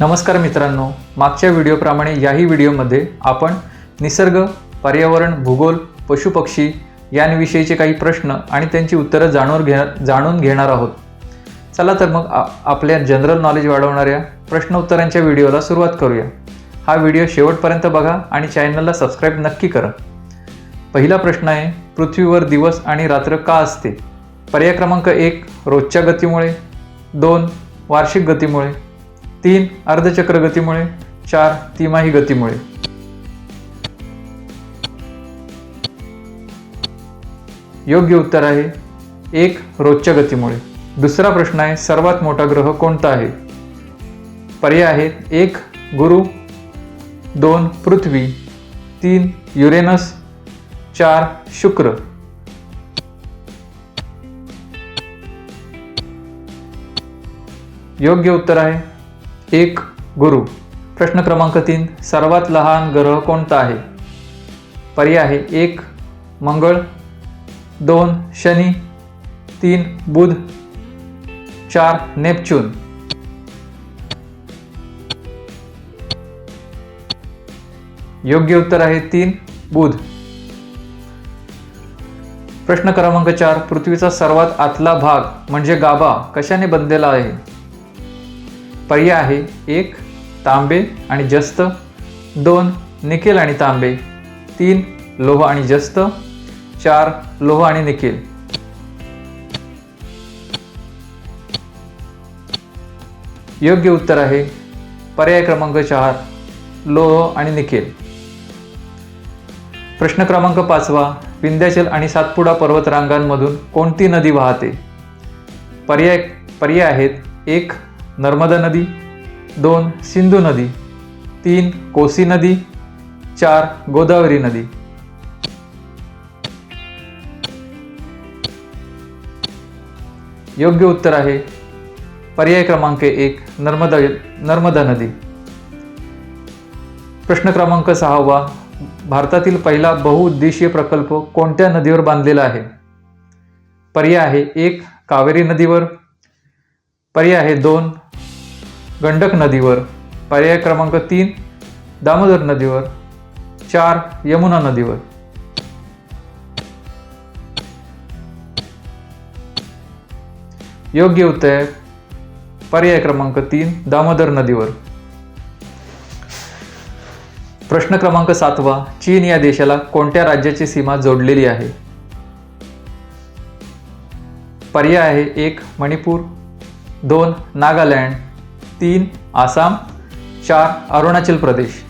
नमस्कार मित्रांनो मागच्या व्हिडिओप्रमाणे याही व्हिडिओमध्ये आपण निसर्ग पर्यावरण भूगोल पशुपक्षी यांविषयीचे काही प्रश्न आणि त्यांची उत्तरं जाणून घे जाणून घेणार आहोत. चला तर मग आपल्या जनरल नॉलेज वाढवणाऱ्या प्रश्न उत्तरांच्या व्हिडिओला सुरुवात करूया. हा व्हिडिओ शेवटपर्यंत बघा आणि चॅनलला सबस्क्राईब नक्की करा. पहिला प्रश्न आहे पृथ्वीवर दिवस आणि रात्र का असते? पर्याय क्रमांक एक रोजच्या गतीमुळे. दोन वार्षिक गतीमुळे. तीन अर्धचक्र गतीमुळे चार तिमाही गतीमुळे. योग्य उत्तर आहे एक रोजच्या गतीमुळे. दुसरा प्रश्न आहे सर्वात मोठा ग्रह कोणता आहे? पर्याय आहेत एक गुरु. दोन पृथ्वी. तीन युरेनस. चार शुक्र. योग्य उत्तर आहे एक गुरु. प्रश्न क्रमांक तीन. सर्वात लहान ग्रह कोणता आहे? पर्याय आहे एक मंगळ दोन शनी तीन बुध चार नेपच्यून. योग्य उत्तर आहे तीन बुध. प्रश्न क्रमांक चार. पृथ्वीचा सर्वात आतला भाग म्हणजे गाभा. कशाने बनलेला आहे? पर्याय आहे एक तांबे आणि जस्त. दोन निकेल आणि तांबे. तीन लोह आणि जस्त. चार लोह आणि निकेल. योग्य उत्तर आहे पर्याय क्रमांक चार लोह आणि निकेल. प्रश्न क्रमांक पाचवा विंध्याचल आणि सातपुडा पर्वतरांगांमधून कोणती नदी वाहते? पर्याय पर्याय आहेत एक नर्मदा नदी दोन सिंधू नदी तीन कोसी नदी चार गोदावरी नदी. योग्य उत्तर आहे पर्याय क्रमांक एक नर्मदा नर्मदा नदी. प्रश्न क्रमांक सहावा भारतातील पहिला बहुउद्देशीय प्रकल्प कोणत्या नदीवर बांधलेला आहे? पर्याय आहे एक कावेरी नदीवर. पर्याय आहे दोन गंडक नदीवर पर्याय क्रमांक तीन दामोदर नदीवर चार यमुना नदीवर. योग्य उत्तर आहे पर्याय क्रमांक तीन दामोदर नदीवर. प्रश्न क्रमांक सातवा चीन या देशाला कोणत्या राज्याची सीमा जोडलेली आहे? पर्याय आहे एक मणिपूर दोन नागालँड तीन आसाम चार अरुणाचल प्रदेश.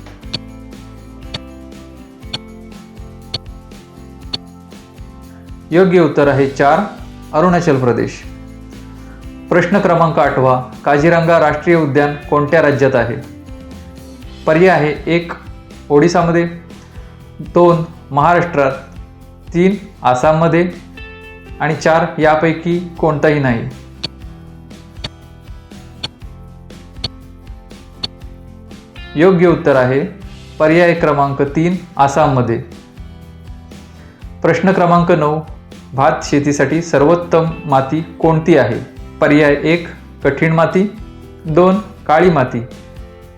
योग्य उत्तर आहे चार अरुणाचल प्रदेश. प्रश्न क्रमांक आठवा काझीरंगा राष्ट्रीय उद्यान कोणत्या राज्यात आहे? पर्याय आहे एक ओडिसामध्ये. दोन महाराष्ट्रात. तीन आसाममध्ये. आणि चार यापैकी कोणताही नाही. योग्य उत्तर आहे. पर्याय क्रमांक तीन आसाममध्ये. प्रश्न क्रमांक नऊ भात शेतीसाठी सर्वोत्तम माती कोणती आहे? पर्याय एक कठीण माती. दोन काळी माती.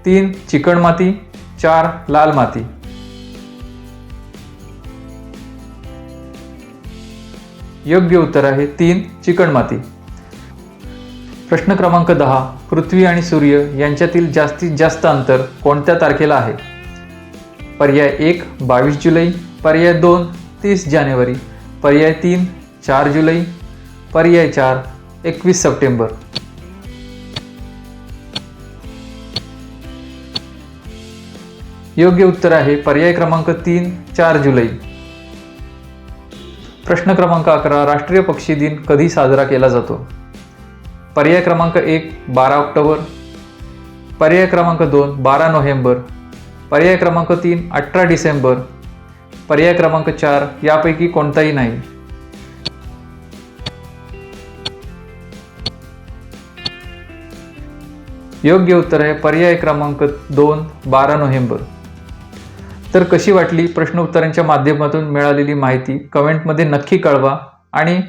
तीन चिकण माती. चार लाल माती. योग्य उत्तर आहे तीन चिकण माती. प्रश्न क्रमांक दहा पृथ्वी आणि सूर्य यांच्यातील जास्तीत जास्त अंतर कोणत्या तारखेला आहे? पर्याय एक बावीस जुलै. पर्याय दोन तीस जानेवारी. पर्याय तीन चार जुलै. पर्याय चार एकवीस सप्टेंबर. योग्य उत्तर आहे पर्याय क्रमांक तीन चार जुलै. प्रश्न क्रमांक अकरा राष्ट्रीय पक्षी दिन कधी साजरा केला जातो? पर्याय क्रमांक एक बारा ऑक्टोबर. पर्याय क्रमांक दोन बारा नोव्हेंबर. पर्याय क्रमांक तीन अठरा डिसेंबर. पर्याय क्रमांक चार यापैकी कोणताही नाही. योग्य उत्तर आहे पर्याय क्रमांक दोन बारा नोव्हेंबर. तर कशी वाटली प्रश्न उत्तरांच्या माध्यमातून मिळालेली माहिती? कमेंटमध्ये नक्की कळवा आणि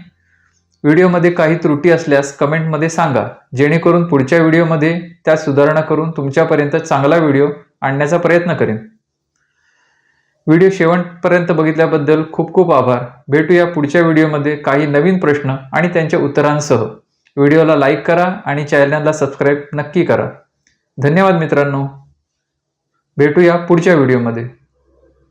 व्हिडिओमध्ये काही त्रुटी असल्यास कमेंटमध्ये सांगा. जेणेकरून पुढच्या व्हिडिओमध्ये त्या सुधारणा करून तुमच्यापर्यंत चांगला व्हिडिओ आणण्याचा प्रयत्न करेन. व्हिडिओ शेवटपर्यंत बघितल्याबद्दल खूप खूप आभार. भेटूया पुढच्या व्हिडिओमध्ये काही नवीन प्रश्न आणि त्यांच्या उत्तरांसह. व्हिडिओला लाईक करा आणि चॅनलला सबस्क्राईब नक्की करा. धन्यवाद मित्रांनो. भेटूया पुढच्या व्हिडिओमध्ये.